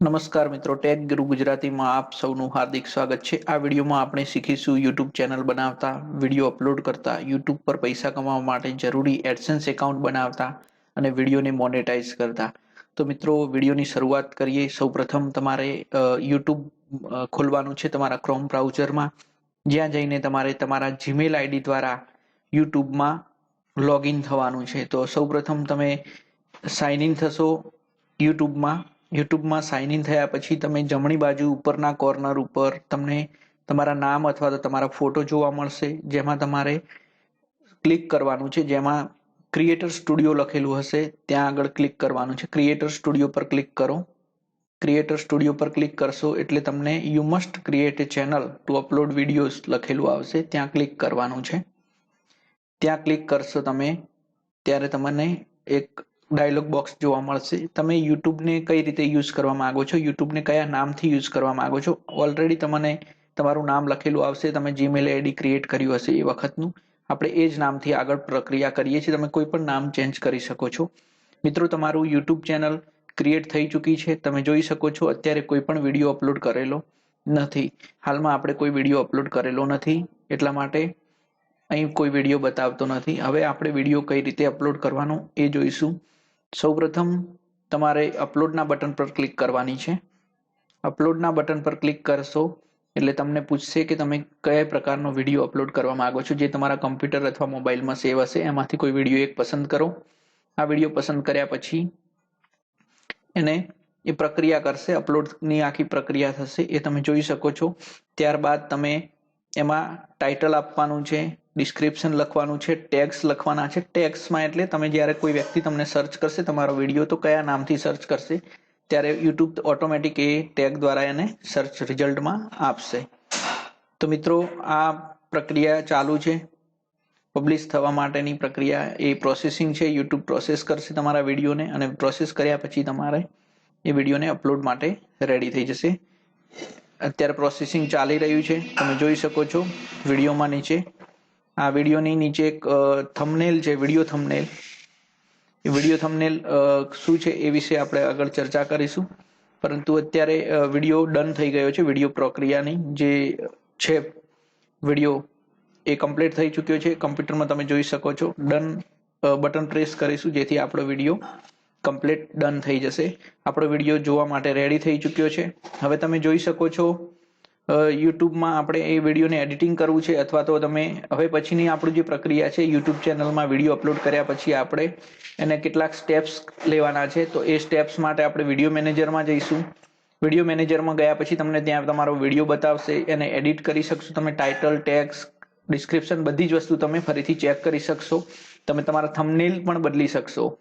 નમસ્કાર મિત્રો, ટેક ગુરુ ગુજરાતીમાં આપ સૌનું હાર્દિક સ્વાગત છે. આ વિડીયોમાં આપણે શીખીશું યુટ્યુબ ચેનલ બનાવતા, વીડિયો અપલોડ કરતા, યુટ્યુબ પર પૈસા કમાવા માટે જરૂરી એડસન્સ એકાઉન્ટ બનાવતા અને વિડીયોને મોનેટાઈઝ કરતા. તો મિત્રો, વિડીયોની શરૂઆત કરીએ. સૌપ્રથમ તમારે યુટ્યુબ ખોલવાનું છે તમારા ક્રોમ બ્રાઉઝરમાં. જ્યાં જઈને તમારે તમારા જીમેલ આઈડી દ્વારા યુટ્યુબમાં લોગિન થવાનું છે. તો સૌપ્રથમ તમે સાઇન ઇન થશો યુટ્યુબમાં. યુટ્યુબમાં સાઇન ઇન થયા પછી તમે જમણી બાજુ ઉપરના કોર્નર ઉપર તમને તમારા નામ અથવા તો તમારા ફોટો જોવા મળશે. જેમાં તમારે ક્લિક કરવાનું છે. જેમાં ક્રિએટર સ્ટુડિયો લખેલું હશે. ત્યાં આગળ ક્લિક કરવાનું છે. ક્રિએટર સ્ટુડિયો પર ક્લિક કરો. ક્રિએટર સ્ટુડિયો પર ક્લિક કરશો એટલે તમને you must create a channel to upload videos લખેલું આવશે. ત્યાં ક્લિક કરવાનું છે. ત્યાં ક્લિક કરશો તમે, ત્યારે તમને એક ડાયલોગ બોક્સ જોવા મળશે. તમે યુટ્યુબને કઈ રીતે યુઝ કરવા માગો છો? યુટ્યુબને કયા નામથી યુઝ કરવા માગો છો? ઓલરેડી તમને તમારું નામ લખેલું આવશે. તમે જીમેલ આઈડી ક્રિએટ કર્યું હશે એ વખતનું. આપણે એ જ નામથી આગળ પ્રક્રિયા કરીએ છીએ. તમે કોઈ પણ નામ ચેન્જ કરી શકો છો. મિત્રો, તમારું યુટ્યુબ ચેનલ ક્રિએટ થઈ ચૂકી છે. તમે જોઈ શકો છો, અત્યારે કોઈ પણ વીડિયો અપલોડ કરેલો નથી. હાલમાં આપણે કોઈ વીડિયો અપલોડ કરેલો નથી. એટલા માટે અહીં કોઈ વીડિયો બતાવતો નથી. હવે આપણે વીડિયો કઈ રીતે અપલોડ કરવાનો એ જોઈશું. સૌપ્રથમ તમારે અપલોડના બટન પર ક્લિક કરવાની છે. અપલોડના બટન પર ક્લિક કરશો એટલે તમને પૂછશે કે તમે કયા પ્રકારનો વીડિયો અપલોડ કરવા માંગો છો. જે તમારા કમ્પ્યુટર અથવા મોબાઈલમાં સેવ હશે, એમાંથી કોઈ વીડિયો એક પસંદ કરો. આ વીડિયો પસંદ કર્યા પછી એને એ પ્રક્રિયા કરશે. અપલોડની આખી પ્રક્રિયા થશે એ તમે જોઈ શકો છો. ત્યારબાદ તમે એમાં ટાઇટલ આપવાનું છે. ડિસ્ક્રિપ્શન લખવાનું છે ટેગ્સ લખવાના છે. ટેગ્સમાં એટલે તમે જ્યારે કોઈ વ્યક્તિ તમને સર્ચ કરશે, તમારો વીડિયો તો કયા નામથી સર્ચ કરશે, ત્યારે યુટ્યુબ ઓટોમેટિક એ ટેગ દ્વારા એને સર્ચ રિઝલ્ટમાં આપશે. તો મિત્રો, આ પ્રક્રિયા ચાલુ છે. પબ્લિશ થવા માટેની પ્રક્રિયા એ પ્રોસેસિંગ છે. યુટ્યુબ પ્રોસેસ કરશે તમારા વિડીયોને અને પ્રોસેસ કર્યા પછી તમારે એ વિડીયોને અપલોડ માટે રેડી થઈ જશે. અત્યારે પ્રોસેસિંગ ચાલી રહ્યું છે. તમે જોઈ શકો છો વિડીયોમાં નીચે આ વિડીયોની નીચે એક થમનેલ છે વીડિયો થમનેલ એ વીડિયો થમનેલ શું છે એ વિશે આપણે આગળ ચર્ચા કરીશું. પરંતુ અત્યારે વીડિયો ડન થઈ ગયો છે વીડિયો પ્રક્રિયાની. જે છે વીડિયો એ કમ્પ્લીટ થઈ ચૂક્યો છે. કમ્પ્યુટરમાં તમે જોઈ શકો છો. ડન બટન પ્રેસ કરીશું, જેથી આપણો વીડિયો કમ્પ્લીટ ડન થઈ જશે. આપણો વીડિયો જોવા માટે રેડી થઈ ચૂક્યો છે. હવે તમે જોઈ શકો છો યુટ્યુબમાં આપણે એ વિડીયોને એડિટિંગ કરવું છે અથવા તો તમે હવે પછીની આપણું જે પ્રક્રિયા છે યુટ્યુબ ચેનલમાં વીડિયો અપલોડ કર્યા પછી આપણે એને કેટલાક સ્ટેપ્સ લેવાના છે. તો એ સ્ટેપ્સ માટે આપણે વીડિયો મેનેજરમાં જઈશું. વીડિયો મેનેજરમાં ગયા પછી તમને ત્યાં તમારો વીડિયો બતાવશે, એને એડિટ કરી શકશો તમે, ટાઇટલ, ટેક્સ, ડિસ્ક્રિપ્શન બધી જ વસ્તુ તમે ફરીથી ચેક કરી શકશો. તમે તમારા થમનેલ પણ બદલી શકશો.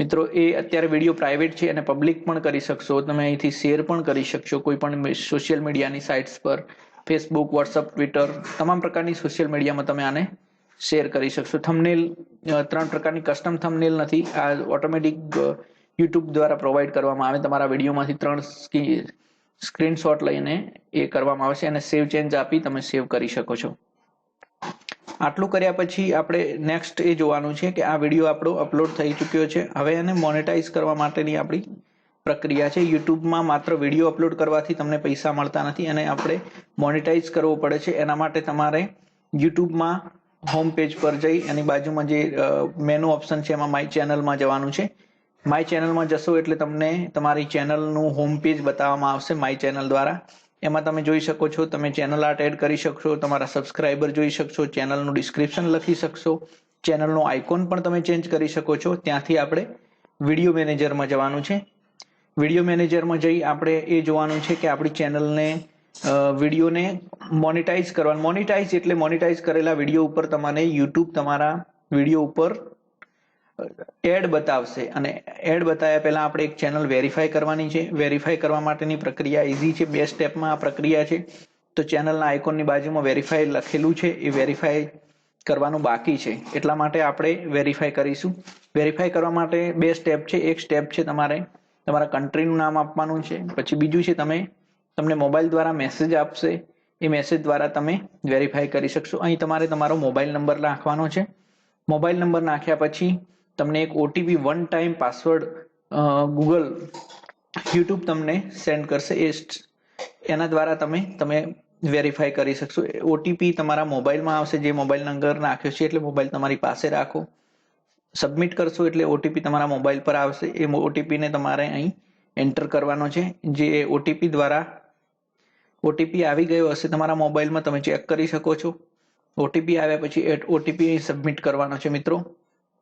મિત્રો, એ અત્યારે વીડિયો પ્રાઇવેટ છે અને પબ્લિક પણ કરી શકશો. તમે અહીંથી શેર પણ કરી શકશો કોઈ પણ સોશિયલ મીડિયાની સાઇટ્સ પર. ફેસબુક વોટ્સઅપ ટ્વિટર તમામ પ્રકારની સોશિયલ મીડિયામાં તમે આને શેર કરી શકશો. થમનેલ ત્રણ પ્રકારની કસ્ટમ થમનેલ નથી. આ ઓટોમેટિક યુટ્યુબ દ્વારા પ્રોવાઈડ કરવામાં આવે. તમારા વિડીયોમાંથી ત્રણ સ્ક્રીનશોટ લઈને એ કરવામાં આવશે અને સેવ ચેન્જ આપી તમે સેવ કરી શકો છો. આટલું કર્યા પછી આપણે નેક્સ્ટ એ જોવાનું છે કે આ વીડિયો આપણો અપલોડ થઈ ચૂક્યો છે. હવે એને મોનેટાઈઝ કરવા માટેની આપણી પ્રક્રિયા છે. યુટ્યુબમાં માત્ર વીડિયો અપલોડ કરવાથી તમને પૈસા મળતા નથી અને આપણે મોનેટાઈઝ કરવો પડે છે. એના માટે તમારે યુટ્યુબમાં હોમ પેજ પર જઈ એની બાજુમાં જે મેનુ ઓપ્શન છે એમાં માય ચેનલમાં જવાનું છે. માય ચેનલમાં જશો એટલે તમને તમારી ચેનલનું હોમ પેજ બતાવવામાં આવશે માય ચેનલ દ્વારા. એમાં તમે જોઈ શકો છો, તમે ચેનલ આર્ટ એડ કરી શકશો, તમારા સબસ્ક્રાઈબર જોઈ શકશો ચેનલનું ડિસ્ક્રિપ્શન લખી શકશો ચેનલનું આઇકોન પણ તમે ચેન્જ કરી શકો છો. ત્યાંથી આપણે વીડિયો મેનેજરમાં જવાનું છે. વીડિયો મેનેજરમાં જઈ આપણે એ જોવાનું છે કે આપણી ચેનલને વિડીયોને મોનિટાઈઝ કરવાનું મોનિટાઇઝ એટલે મોનિટાઇઝ કરેલા વીડિયો ઉપર તમને યુટ્યુબ તમારા વીડિયો ઉપર એડ બતાવશે. અને એડ બતાવ્યા પહેલા આપણે એક ચેનલ વેરીફાઈ કરવાની છે. વેરીફાઈ કરવા માટેની પ્રક્રિયા ઇઝી છે. બે સ્ટેપમાં આ પ્રક્રિયા છે. તો ચેનલના આઇકોનની બાજુમાં વેરીફાઈ લખેલું છે. એ વેરીફાઈ કરવાનું બાકી છે. એટલા માટે આપણે વેરીફાઈ કરીશું. વેરીફાઈ કરવા માટે બે સ્ટેપ છે. એક સ્ટેપ છે તમારે તમારા કન્ટ્રીનું નામ આપવાનું છે. પછી બીજું છે તમે તમને મોબાઈલ દ્વારા મેસેજ આપશે. એ મેસેજ દ્વારા તમે વેરીફાઈ કરી શકશો. અહીં તમારે તમારો મોબાઈલ નંબર નાખવાનો છે. મોબાઈલ નંબર નાખ્યા પછી તમને એક OTP one time password Google YouTube તમને સેન્ડ કરશે. એ એના દ્વારા તમે તમે વેરીફાઈ કરી શકશો. ઓટીપી તમારા મોબાઈલમાં આવશે. જે મોબાઈલ નંબર નાખ્યો છે એટલે મોબાઈલ તમારી પાસે રાખો. સબમિટ કરશો એટલે ઓટીપી તમારા મોબાઈલ પર આવશે. એ ઓટીપીને તમારે અહીં એન્ટર કરવાનો છે. જે ઓટીપી દ્વારા ઓટીપી આવી ગયો હશે તમારા મોબાઈલમાં, તમે ચેક કરી શકો છો. ઓટીપી આવ્યા પછી ઓટીપી અહીં સબમિટ કરવાનો છે મિત્રો.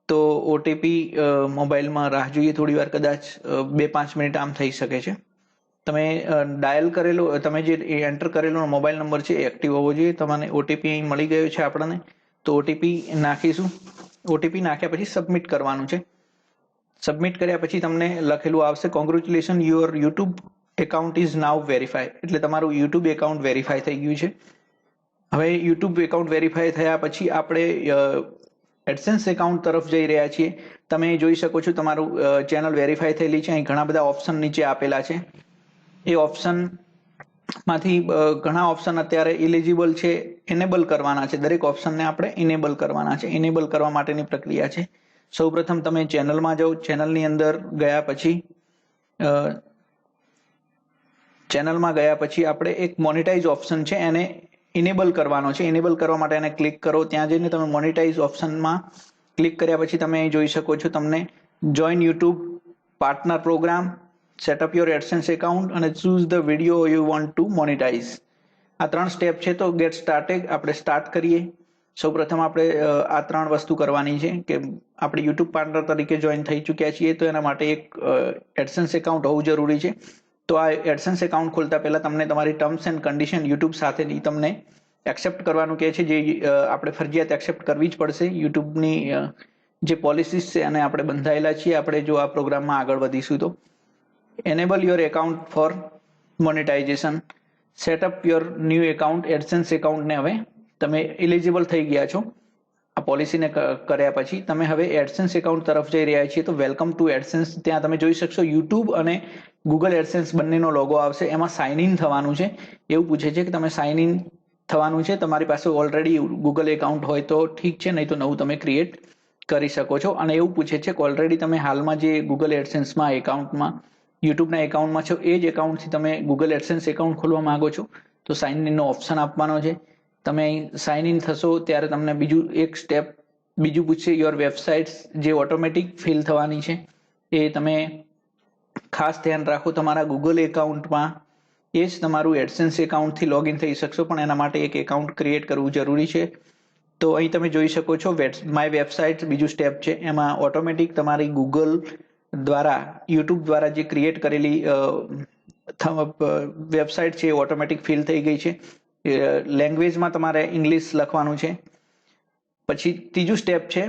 તો ઓટીપી મોબાઈલમાં રાહ જોઈએ થોડી વાર, કદાચ બે પાંચ મિનિટ આમ થઈ શકે છે. તમે ડાયલ કરેલો, તમે જે એન્ટર કરેલો મોબાઈલ નંબર છે એ એક્ટિવ હોવો જોઈએ. તમને ઓટીપી અહીં મળી ગયો છે આપણને. તો ઓટીપી નાખીશું. ઓટીપી નાખ્યા પછી સબમિટ કરવાનું છે. સબમિટ કર્યા પછી તમને લખેલું આવશે congratulation your YouTube account is now verify એટલે તમારું યુટ્યુબ એકાઉન્ટ વેરીફાઈ થઈ ગયું છે. હવે યુટ્યુબ એકાઉન્ટ વેરીફાઈ થયા પછી આપણે એડસેન્સ એકાઉન્ટ તરફ જઈ રહ્યા છીએ. તમે જોઈ શકો છો તમારું ચેનલ વેરીફાઈ થયેલી છે. અહીં ઘણા બધા ઓપ્શન નીચે આપેલા છે. એ ઓપ્શનમાંથી ઘણા ઓપ્શન અત્યારે ઇલિજિબલ છે એનેબલ કરવાના છે. દરેક ઓપ્શનને આપણે ઇનેબલ કરવાના છે. ઇનેબલ કરવા માટેની પ્રક્રિયા છે. સૌપ્રથમ તમે ચેનલમાં જાઓ. ચેનલની અંદર ગયા પછી ચેનલમાં ગયા પછી આપણે એક મોનિટાઇઝ ઓપ્શન છે. એને ઇનેબલ કરવાનો છે. ઇનેબલ કરવા માટે એને ક્લિક કરો. ત્યાં જઈને તમે મોનિટાઈઝ ઓપ્શનમાં ક્લિક કર્યા પછી તમે અહીં જોઈ શકો છો તમને join YouTube partner program setup your AdSense account અને choose the video you want to monetize આ ત્રણ સ્ટેપ છે તો ગેટ સ્ટાર્ટેડ આપણે સ્ટાર્ટ કરીએ. સૌપ્રથમ આપણે આ ત્રણ વસ્તુ કરવાની છે કે આપણે યુટ્યુબ પાર્ટનર તરીકે જોઈન થઈ ચૂક્યા છીએ તો એના માટે એક એડસેન્સ એકાઉન્ટ હોવું જરૂરી છે. તો આ એડસન્સ એકાઉન્ટ ખોલતા પહેલા તમને તમારી ટર્મ્સ એન્ડ કન્ડિશન યુટ્યુબ સાથેની તમને એક્સેપ્ટ કરવાનું કહે છે. જે આપણે ફરજિયાત એક્સેપ્ટ કરવી જ પડશે. યુટ્યુબની જે પોલિસીસ છે અને આપણે બંધાયેલા છીએ, આપણે જો આ પ્રોગ્રામમાં આગળ વધીશું તો. Enable your account for monetization setup your new account AdSense એકાઉન્ટને હવે તમે એલિજિબલ થઈ ગયા છો. આ પોલિસીને કર્યા પછી તમે હવે એડસેન્સ એકાઉન્ટ તરફ જઈ રહ્યા છીએ. તો વેલકમ ટુ એડસન્સ ત્યાં તમે જોઈ શકશો યુટ્યુબ અને ગૂગલ એડસેન્સ બંનેનો લોગો આવશે, એમાં સાઇન ઇન થવાનું છે. એવું પૂછે છે કે તમે સાઇન ઇન થવાનું છે, તમારી પાસે ઓલરેડી ગૂગલ એકાઉન્ટ હોય તો ઠીક છે, નહીં તો નવું તમે ક્રિએટ કરી શકો છો. અને એવું પૂછે છે કે ઓલરેડી તમે હાલમાં જે ગૂગલ એડસેન્સમાં એકાઉન્ટમાં યુટ્યુબના એકાઉન્ટમાં છો, એ જ એકાઉન્ટથી તમે ગૂગલ એડસેન્સ એકાઉન્ટ ખોલવા માંગો છો, તો સાઇન ઇનનો ઓપ્શન આપવાનો છે. તમે સાઇન ઇન થશો, ત્યારે તમને બીજું એક સ્ટેપ બીજું પૂછશે યોર વેબસાઇટ્સ જે ઓટોમેટિક ફિલ થવાની છે, એ તમે ખાસ ધ્યાન રાખો તમારા ગૂગલ એકાઉન્ટમાં. એ જ તમારું એડસેન્સ એકાઉન્ટથી લોગિન થઈ શકશો, પણ એના માટે એક એકાઉન્ટ ક્રિએટ કરવું જરૂરી છે. તો અહીં તમે જોઈ શકો છો માય વેબસાઇટ બીજું સ્ટેપ છે. એમાં ઓટોમેટિક તમારી ગૂગલ દ્વારા યુટ્યુબ દ્વારા જે ક્રિએટ કરેલી વેબસાઇટ છે, એ ઓટોમેટિક ફિલ થઈ ગઈ છે. લેંગ્વેજમાં તમારે ઇંગ્લિશ લખવાનું છે. પછી ત્રીજું સ્ટેપ છે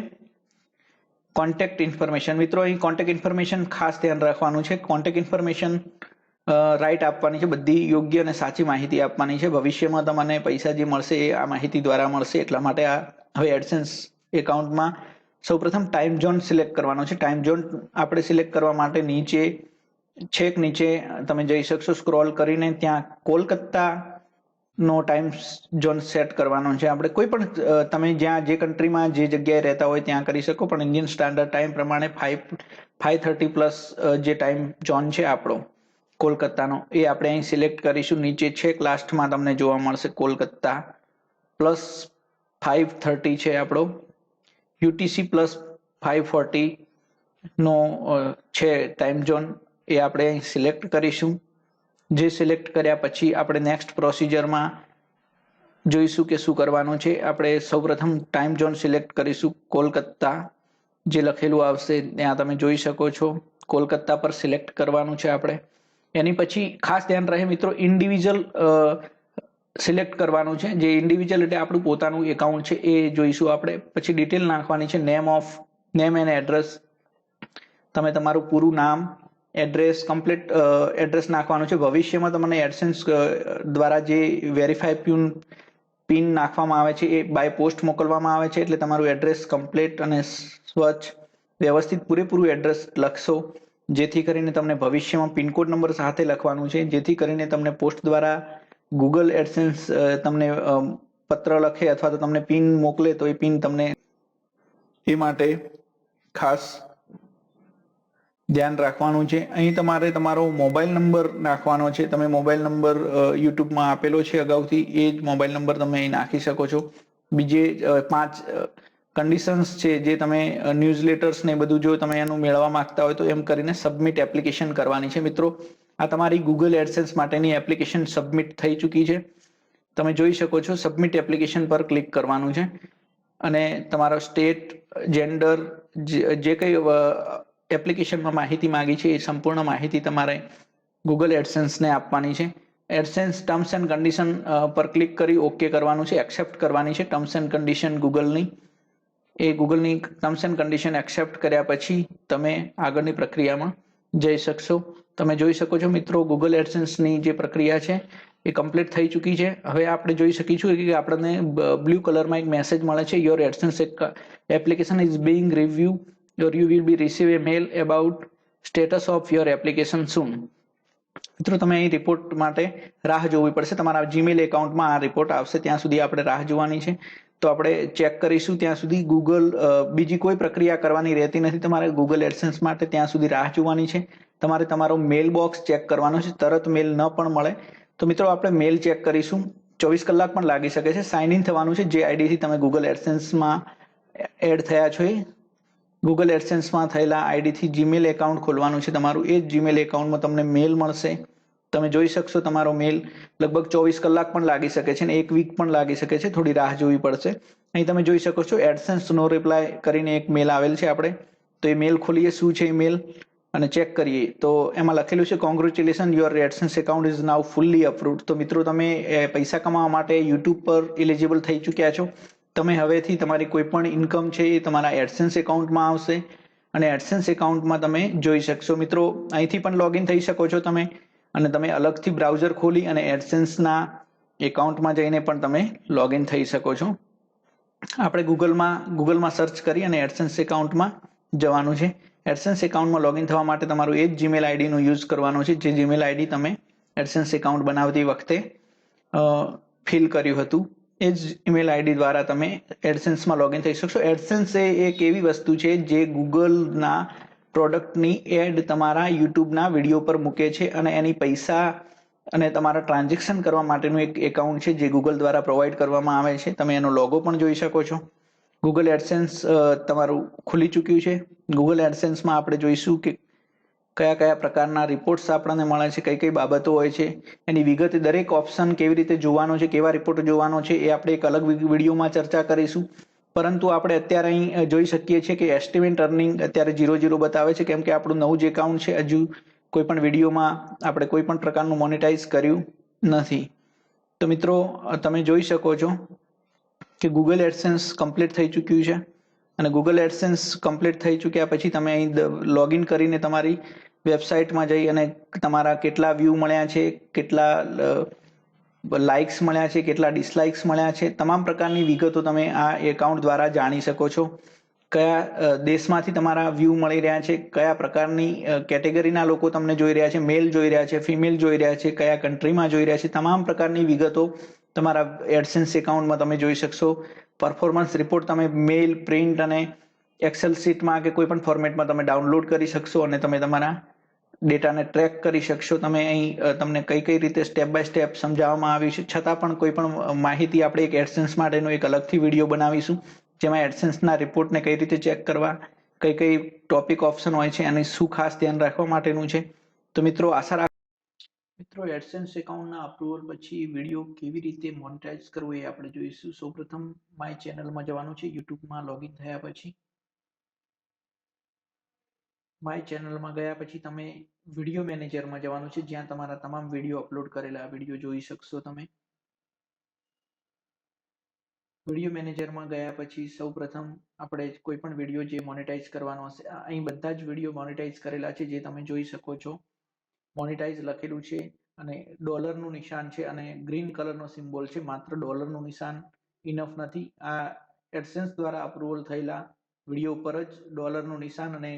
કોન્ટેક્ટ ઇન્ફોર્મેશન મિત્રો, અહીં કોન્ટેક્ટ ઇન્ફોર્મેશન ખાસ ધ્યાન રાખવાનું છે. કોન્ટેક્ટ ઇન્ફોર્મેશન રાઈટ આપવાની છે. બધી યોગ્ય અને સાચી માહિતી આપવાની છે. ભવિષ્યમાં તમને પૈસા જે મળશે એ આ માહિતી દ્વારા મળશે. એટલા માટે આ હવે એડસેન્સ એકાઉન્ટમાં સૌપ્રથમ ટાઈમ ઝોન સિલેક્ટ કરવાનો છે. ટાઈમ ઝોન આપણે સિલેક્ટ કરવા માટે નીચે, છેક નીચે તમે જઈ શકશો. સ્ક્રોલ કરીને ત્યાં કોલકાતા નો ટાઈમ ઝોન સેટ કરવાનો છે. આપણે કોઈ પણ તમે જ્યાં જે કન્ટ્રીમાં જે જગ્યાએ રહેતા હોય ત્યાં કરી શકો, પણ ઇન્ડિયન સ્ટાન્ડર્ડ ટાઈમ પ્રમાણે ફાઈવ ફાઈવ થર્ટી પ્લસ જે ટાઈમ ઝોન છે આપણો, કોલકાતાનો, એ આપણે અહીં સિલેક્ટ કરીશું. નીચે છેક લાસ્ટમાં તમને જોવા મળશે કોલકાતા. પ્લસ ફાઈવ થર્ટી છે આપણો. યુટીસી પ્લસ ફાઈવ ફોર્ટી નો છે ટાઈમ ઝોન એ આપણે અહીં સિલેક્ટ કરીશું. જે સિલેક્ટ કર્યા પછી આપણે નેક્સ્ટ પ્રોસિજરમાં જોઈશું કે શું કરવાનું છે. આપણે સૌપ્રથમ ટાઈમ ઝોન સિલેક્ટ કરીશું. કોલકાતા જે લખેલું આવશે, ત્યાં તમે જોઈ શકો છો. કોલકાતા પર સિલેક્ટ કરવાનું છે આપણે. એની પછી ખાસ ધ્યાન રહે મિત્રો ઇન્ડિવિજ્યુઅલ સિલેક્ટ કરવાનું છે. જે ઇન્ડિવિજ્યુઅલ એટલે આપણું પોતાનું એકાઉન્ટ છે, એ જોઈશું આપણે. પછી ડિટેલ નાખવાની છે. Name of name and address તમે તમારું પૂરું નામ એડ્રેસ કમ્પ્લીટ એડ્રેસ નાખવાનું છે. ભવિષ્યમાં તમને એડસેન્સ દ્વારા જે વેરીફાઈ પિન પિન નાખવામાં આવે છે, એ બાય પોસ્ટ મોકલવામાં આવે છે. એટલે તમારું એડ્રેસ કમ્પ્લીટ અને સ્વચ્છ, વ્યવસ્થિત પૂરેપૂરું એડ્રેસ લખશો. જેથી કરીને તમને ભવિષ્યમાં પિનકોડ નંબર સાથે લખવાનું છે. જેથી કરીને તમને પોસ્ટ દ્વારા ગૂગલ એડસેન્સ તમને પત્ર લખે અથવા તો તમને પિન મોકલે તો એ પિન તમને એ માટે ખાસ ધ્યાન રાખવાનું છે. અહીં તમારે તમારો મોબાઈલ નંબર નાખવાનો છે. તમે મોબાઈલ નંબર યુટ્યુબમાં આપેલો છે અગાઉથી, એ જ મોબાઈલ નંબર તમે અહીં નાખી શકો છો. બીજે પાંચ કન્ડિશન્સ છે જે તમે ન્યૂઝ લેટર્સ ને બધું જો તમે એનું મેળવવા માંગતા હોય તો એમ કરીને સબમિટ એપ્લિકેશન કરવાની છે. મિત્રો, આ તમારી ગૂગલ એડસેન્સ માટેની એપ્લિકેશન સબમિટ થઈ ચૂકી છે. તમે જોઈ શકો છો સબમિટ એપ્લિકેશન પર ક્લિક કરવાનું છે. અને તમારો સ્ટેટ જેન્ડર જે કંઈ એપ્લિકેશનમાં માહિતી માંગી છે, એ સંપૂર્ણ માહિતી તમારે ગૂગલ એડસેન્સને આપવાની છે. એડસેન્સ ટર્મ્સ એન્ડ કન્ડિશન પર ક્લિક કરી ઓકે કરવાનું છે એક્સેપ્ટ કરવાની છે. ટર્મ્સ એન્ડ કન્ડિશન ગૂગલની એ ગૂગલની ટર્મ્સ એન્ડ કન્ડિશન એક્સેપ્ટ કર્યા પછી તમે આગળની પ્રક્રિયામાં જઈ શકશો. તમે જોઈ શકો છો મિત્રો ગૂગલ એડસેન્સની જે પ્રક્રિયા છે, એ કમ્પ્લીટ થઈ ચૂકી છે. હવે આપણે જોઈ શકીશું કે આપણને બ્લુ કલરમાં એક મેસેજ મળે છે your AdSense application is being review your you will be receive a mail about status of your application soon. મિત્રો, તમે અહીં રિપોર્ટ માટે રાહ જોવી પડશે. તમારા જીમેલ એકાઉન્ટમાં આ રિપોર્ટ આવશે. ત્યાં સુધી આપણે રાહ જોવાની છે. તો આપણે ચેક કરીશું. ત્યાં સુધી ગૂગલ બીજી કોઈ પ્રક્રિયા કરવાની રહેતી નથી. તમારે ગૂગલ એડસન્સ માટે ત્યાં સુધી રાહ જોવાની છે. તમારે તમારો મેલ બોક્સ ચેક કરવાનો છે. તરત મેલ ન પણ મળે. તો મિત્રો, આપણે મેલ ચેક કરીશું. ચોવીસ કલાક પણ લાગી શકે છે. સાઇન ઇન થવાનું છે. જે આઈડીથી તમે ગૂગલ એડસન્સમાં એડ થયા છો એ. ગૂગલ એડસેન્સમાં થયેલા આઈડીથી જીમેલ એકાઉન્ટ ખોલવાનું છે. તમારું એ જ જીમેલ એકાઉન્ટમાં તમને મેલ મળશે. તમે જોઈ શકશો તમારો મેલ લગભગ ચોવીસ કલાક પણ લાગી શકે છે અને એક વીક પણ લાગી શકે છે. થોડી રાહ જોવી પડશે. અહીં તમે જોઈ શકો છો એડસેન્સ નો રિપ્લાય કરીને એક મેલ આવેલ છે આપણે. તો એ મેલ ખોલીએ. શું છે એ મેલ અને ચેક કરીએ. તો એમાં લખેલું છે congratulation your AdSense account is now fully approved તો મિત્રો, તમે પૈસા કમાવા માટે યુટ્યુબ પર એલિજિબલ થઈ ચૂક્યા છો. તમે હવેથી તમારી કોઈ પણ ઇન્કમ છે એ તમારા એડસેન્સ એકાઉન્ટમાં આવશે અને એડસેન્સ એકાઉન્ટમાં તમે જોઈ શકશો. મિત્રો, અહીંથી પણ લોગિન થઈ શકો છો તમે અને તમે અલગથી બ્રાઉઝર ખોલી અને એડસેન્સના એકાઉન્ટમાં જઈને પણ તમે લોગિન થઈ શકો છો. આપણે ગૂગલમાં ગૂગલમાં સર્ચ કરી અને એડસેન્સ એકાઉન્ટમાં જવાનું છે. એડસેન્સ એકાઉન્ટમાં લોગિન થવા માટે તમારું એ જ જીમેલ આઈડીનો યુઝ કરવાનો છે, જે જીમેલ આઈડી તમે એડસેન્સ એકાઉન્ટ બનાવતી વખતે ફિલ કર્યું હતું. એ જ ઈમેલ આઈડી દ્વારા તમે એડસેન્સમાં લોગિન થઈ શકશો. એડસેન્સ એ એક એવી વસ્તુ છે જે ગૂગલના પ્રોડક્ટની એડ તમારા યુટ્યુબના વીડિયો પર મૂકે છે અને એની પૈસા અને તમારા ટ્રાન્ઝેક્શન કરવા માટેનું એક એકાઉન્ટ છે જે ગૂગલ દ્વારા પ્રોવાઈડ કરવામાં આવે છે. તમે એનો લોગો પણ જોઈ શકો છો. ગૂગલ એડસેન્સ તમારું ખુલી ચૂક્યું છે. ગૂગલ એડસેન્સમાં આપણે જોઈશું કે કયા કયા પ્રકારના રિપોર્ટ્સ આપણને મળે છે, કઈ કઈ બાબતો હોય છે, એની વિગતે દરેક ઓપ્શન કેવી રીતે જોવાનો છે, કેવા રિપોર્ટ જોવાનો છે, એ આપણે એક અલગ વિડીયોમાં ચર્ચા કરીશું. પરંતુ આપણે અત્યારે અહીં જોઈ શકીએ છીએ કે એસ્ટિમેટ અર્નિંગ અત્યારે ઝીરો ઝીરો બતાવે છે, કેમ કે આપણું નવું જ એકાઉન્ટ છે, હજુ કોઈ પણ વિડીયોમાં આપણે કોઈ પણ પ્રકારનું મોનિટાઇઝ કર્યું નથી. તો મિત્રો તમે જોઈ શકો છો કે ગૂગલ એડસેન્સ કમ્પ્લીટ થઈ ચૂક્યું છે. અને ગૂગલ એડસેન્સ કમ્પ્લીટ થઈ ચૂક્યા પછી તમે અહીં લોગિન કરીને તમારી વેબસાઇટમાં જઈ અને તમારા કેટલા વ્યૂ મળ્યા છે, કેટલા લાઇક્સ મળ્યા છે, કેટલા ડિસલાઇક્સ મળ્યા છે, તમામ પ્રકારની વિગતો તમે આ એકાઉન્ટ દ્વારા જાણી શકો છો. કયા દેશમાંથી તમારા વ્યૂ મળી રહ્યા છે, કયા પ્રકારની કેટેગરીના લોકો તમને જોઈ રહ્યા છે મેલ જોઈ રહ્યા છે ફિમેલ જોઈ રહ્યા છે, કયા કન્ટ્રીમાં જોઈ રહ્યા છે, તમામ પ્રકારની વિગતો તમારા એડસેન્સ એકાઉન્ટમાં તમે જોઈ શકશો. પરફોર્મન્સ રિપોર્ટ તમે મેલ પ્રિન્ટ અને એક્સેલ શીટમાં કે કોઈ પણ ફોર્મેટમાં તમે ડાઉનલોડ કરી શકશો અને તમે તમારા ડેટાને ટ્રેક કરી શકશો. તમે અહીં તમને કઈ કઈ રીતે સ્ટેપ બાય સ્ટેપ સમજાવવામાં આવ્યું છે, છતાં પણ કોઈ પણ માહિતી આપણે એક એડસેન્સ માટેનો એક અલગથી વીડિયો બનાવીશું, જેમાં એડસેન્સના રિપોર્ટને કઈ રીતે ચેક કરવા, કઈ કઈ ટોપિક ઓપ્શન હોય છે, અને શું ખાસ ધ્યાન રાખવા માટેનું છે. તો મિત્રો, આશા રાખ, મિત્રો, એડસેન્સ એકાઉન્ટના અપ્રુવલ પછી વીડિયો કેવી રીતે મોનિટાઇઝ કરવો એ આપણે જોઈશું. સૌપ્રથમ માય ચેનલમાં જવાનું છે, યુટ્યુબમાં લોગિન થયા પછી. માય ચેનલમાં ગયા પછી તમે વીડિયો મેનેજરમાં જવાનું છે, જ્યાં તમારા તમામ વીડિયો અપલોડ કરેલા વીડિયો જોઈ શકશો તમે. વીડિયો મેનેજરમાં ગયા પછી સૌપ્રથમ આપણે કોઈ પણ વીડિયો જે મોનેટાઈઝ કરવાનો હશે અહીં બધા જ વીડિયો મોનેટાઈઝ કરેલા છે, જે તમે જોઈ શકો છો. મોનેટાઈઝ લખેલું છે અને ડોલરનું નિશાન છે અને ગ્રીન કલરનો સિમ્બોલ છે, માત્ર ડોલરનું નિશાન ઇનફ નથી. આ એડસેન્સ દ્વારા અપ્રુવલ થયેલા વીડિયો ઉપર જ ડોલરનું નિશાન અને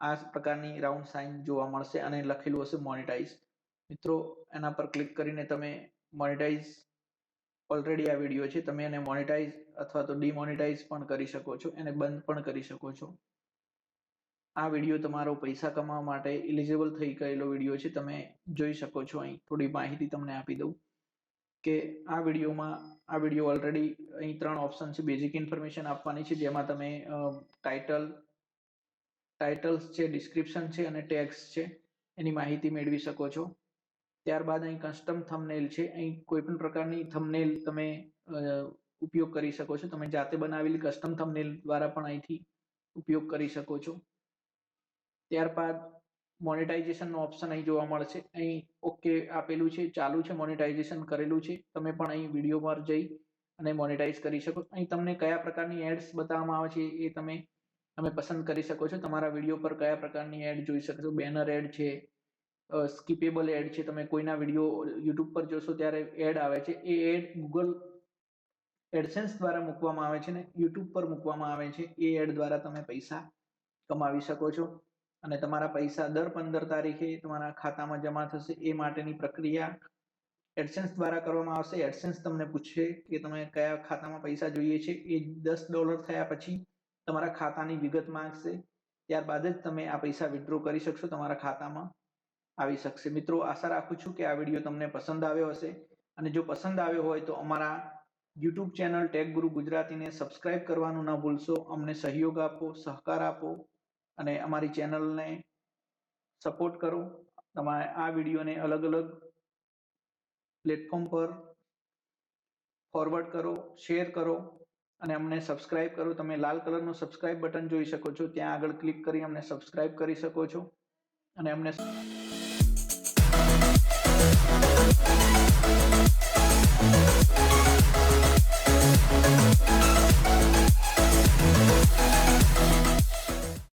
આ પ્રકારની રાઉન્ડ સાઇન જોવા મળશે અને લખેલું હશે મોનેટાઇઝ મિત્રો, એના પર ક્લિક કરીને તમે મોનેટાઇઝ ઓલરેડી આ વીડિયો છે. તમે એને મોનેટાઇઝ અથવા તો ડિમોનેટાઇઝ પણ કરી શકો છો. એને બંધ પણ કરી શકો છો. આ વીડિયો તમારો પૈસા કમાવા માટે ઇલિજિબલ થઈ ગયેલો વીડિયો છે. તમે જોઈ શકો છો અહીં. થોડી માહિતી તમને આપી દઉં કે આ વિડીયોમાં આ વીડિયો ઓલરેડી અહીં ત્રણ ઓપ્શન છે. બેઝિક ઇન્ફોર્મેશન આપવાની છે, જેમાં તમે ટાઇટલ ટાઇટલ્સ છે ડિસ્ક્રિપ્શન છે અને ટેક્સ છે, એની માહિતી મેળવી શકો છો. ત્યારબાદ અહીં કસ્ટમ થમનેલ છે. અહીં કોઈ પણ પ્રકારની થમનેલ તમે ઉપયોગ કરી શકો છો. તમે જાતે બનાવેલી કસ્ટમ થમનેલ દ્વારા પણ અહીંથી ઉપયોગ કરી શકો છો. ત્યારબાદ મોનેટાઇઝેશનનો ઓપ્શન અહીં જોવા મળશે. અહીં ઓકે આપેલું છે, ચાલુ છે મોનેટાઇઝેશન કરેલું છે. તમે પણ અહીં વીડિયો પર જઈ અને મોનેટાઇઝ કરી શકો. અહીં તમને કયા પ્રકારની એડ્સ બતાવવામાં આવે છે એ તમે તમે પસંદ કરી શકો છો. તમારા વીડિયો પર કયા પ્રકારની એડ જોઈ શકો છો બેનર એડ છે સ્કીપેબલ એડ છે. તમે કોઈના વીડિયો યુટ્યુબ પર જોશો ત્યારે એડ આવે છે. એ એડ ગૂગલ એડસેન્સ દ્વારા મૂકવામાં આવે છે ને, યુટ્યુબ પર મૂકવામાં આવે છે. એ એડ દ્વારા તમે પૈસા કમાવી શકો છો. અને તમારા પૈસા દર પંદર તારીખે તમારા ખાતામાં જમા થશે. એ માટેની પ્રક્રિયા એડસેન્સ દ્વારા કરવામાં આવશે. એડસેન્સ તમને પૂછશે કે તમે કયા ખાતામાં પૈસા જોઈએ છે. એ દસ ડોલર થયા પછી તમારા ખાતાની વિગત માંગશે, ત્યારબાદ જ તમે આ પૈસા વિથડ્રો કરી શકશો તમારા ખાતામાં. આવી શકશે. મિત્રો, આશા રાખું છું કે આ વીડિયો તમને પસંદ આવ્યો હશે અને જો પસંદ આવ્યો હોય તો અમારા યુટ્યુબ ચેનલ ટેક ગુરુ ગુજરાતીને સબસ્ક્રાઇબ કરવાનું ન ભૂલશો. અમને સહયોગ આપો, સહકાર આપો અને અમારી ચેનલને સપોર્ટ કરો. તમારે આ વિડીયોને અલગ અલગ પ્લેટફોર્મ પર ફોરવર્ડ કરો શેર કરો. અને અમને સબસ્ક્રાઇબ કરો. તમે લાલ કલરનું સબસ્ક્રાઇબ બટન જોઈ શકો છો. ત્યાં આગળ ક્લિક કરી અમને સબસ્ક્રાઇબ કરી શકો છો. અને અમને